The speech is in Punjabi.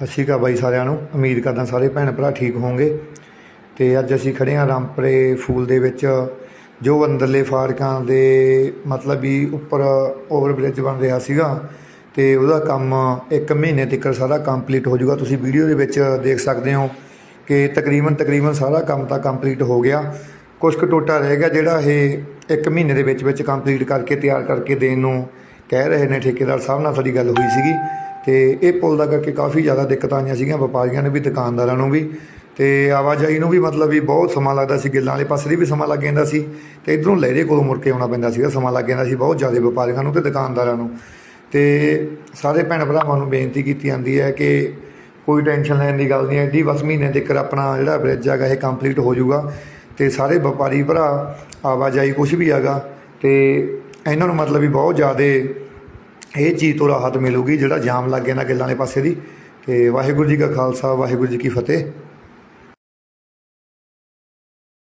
ਸਤਿ ਸ਼੍ਰੀ ਅਕਾਲ ਬਾਈ ਸਾਰਿਆਂ ਨੂੰ। ਉਮੀਦ ਕਰਦਾ ਸਾਰੇ ਭੈਣ ਭਰਾ ਠੀਕ ਹੋਵੋਗੇ ਤੇ ਅੱਜ ਅਸੀਂ ਖੜੇ ਹਾਂ ਰਾਮਪਰੇ ਫੂਲ ਦੇ ਵਿੱਚ, ਜੋ ਅੰਦਰਲੇ ਫਾਟਕਾਂ ਦੇ ਮਤਲਬ ਵੀ ਉੱਪਰ ਓਵਰ ਬ੍ਰਿਜ ਬਣ ਰਿਹਾ ਸੀਗਾ। ਤੇ ਉਹਦਾ ਕੰਮ 1 ਮਹੀਨੇ ਤੱਕ ਸਾਰਾ ਕੰਪਲੀਟ ਹੋ ਜਾਊਗਾ। ਤੁਸੀਂ ਵੀਡੀਓ ਦੇ ਵਿੱਚ ਦੇਖ ਸਕਦੇ ਹੋ ਕਿ ਤਕਰੀਬਨ ਤਕਰੀਬਨ ਸਾਰਾ ਕੰਮ ਤਾਂ ਕੰਪਲੀਟ ਹੋ ਗਿਆ। ਕੁਝ ਕੁ ਟੋਟਾ ਰਹਿ ਗਿਆ ਜਿਹੜਾ ਇਹ 1 ਮਹੀਨੇ ਦੇ ਵਿੱਚ ਵਿੱਚ ਕੰਪਲੀਟ ਕਰਕੇ, ਤਿਆਰ ਕਰਕੇ ਦੇਣ ਨੂੰ ਕਹਿ ਰਹੇ ਨੇ ਠੇਕੇਦਾਰ ਸਾਹਿਬ ਨਾਲ ਸਾਡੀ ਗੱਲ ਹੋਈ ਸੀਗੀ। ਤੇ ਇਹ ਪੁਲ ਦਾ ਕਰਕੇ ਕਾਫੀ ਜ਼ਿਆਦਾ ਦਿੱਕਤਾਂ ਆਈਆਂ ਸੀਗੀਆਂ, ਵਪਾਰੀਆਂ ਨੂੰ ਵੀ, ਦੁਕਾਨਦਾਰਾਂ ਨੂੰ ਵੀ। ਤੇ ਆਵਾਜਾਈ ਨੂੰ ਵੀ ਮਤਲਬ ਵੀ ਬਹੁਤ ਸਮਾਂ ਲੱਗਦਾ ਸੀ, ਗਿੱਲਾਂ ਵਾਲੇ ਪਾਸੇ ਦੀ ਵੀ ਸਮਾਂ ਲੱਗ ਜਾਂਦਾ ਸੀ। ਤੇ ਇਧਰੋਂ ਲਹਿਰੇ ਕੋਲੋਂ ਮੁੜ ਕੇ ਆਉਣਾ ਪੈਂਦਾ ਸੀਗਾ, ਸਮਾਂ ਲੱਗ ਜਾਂਦਾ ਸੀ ਬਹੁਤ ਜ਼ਿਆਦਾ ਵਪਾਰੀਆਂ ਨੂੰ ਤੇ ਦੁਕਾਨਦਾਰਾਂ ਨੂੰ। ਤੇ ਸਾਰੇ ਭੈਣ ਭਰਾਵਾਂ ਨੂੰ ਬੇਨਤੀ ਕੀਤੀ ਜਾਂਦੀ ਹੈ ਕਿ ਕੋਈ ਟੈਨਸ਼ਨ ਲੈਣ ਦੀ ਗੱਲ ਨਹੀਂ ਹੈ ਜੀ ਬਸ ਮਹੀਨੇ ਤੱਕ ਆਪਣਾ ਜਿਹੜਾ ਬ੍ਰਿਜ ਹੈਗਾ, ਇਹ ਕੰਪਲੀਟ ਹੋ ਜਾਊਗਾ। ਤੇ ਸਾਰੇ ਵਪਾਰੀ ਭਰਾ, ਆਵਾਜਾਈ ਕੁਝ ਵੀ ਹੈਗਾ, ਤੇ ਇਹਨਾਂ ਨੂੰ ਮਤਲਬ ਵੀ ਬਹੁਤ ਜ਼ਿਆਦਾ ਇਹ ਚੀਜ਼ ਤੋਂ ਰਾਹਤ ਮਿਲੂਗੀ ਜਿਹੜਾ ਜਾਮ ਲੱਗ ਗਿਆ ਨਾ ਗਿੱਲਾਂ ਵਾਲੇ ਪਾਸੇ ਦੀ। ਤੇ ਵਾਹਿਗੁਰੂ ਜੀ ਕਾ ਖਾਲਸਾ, ਵਾਹਿਗੁਰੂ ਜੀ ਕੀ ਫਤਿਹ।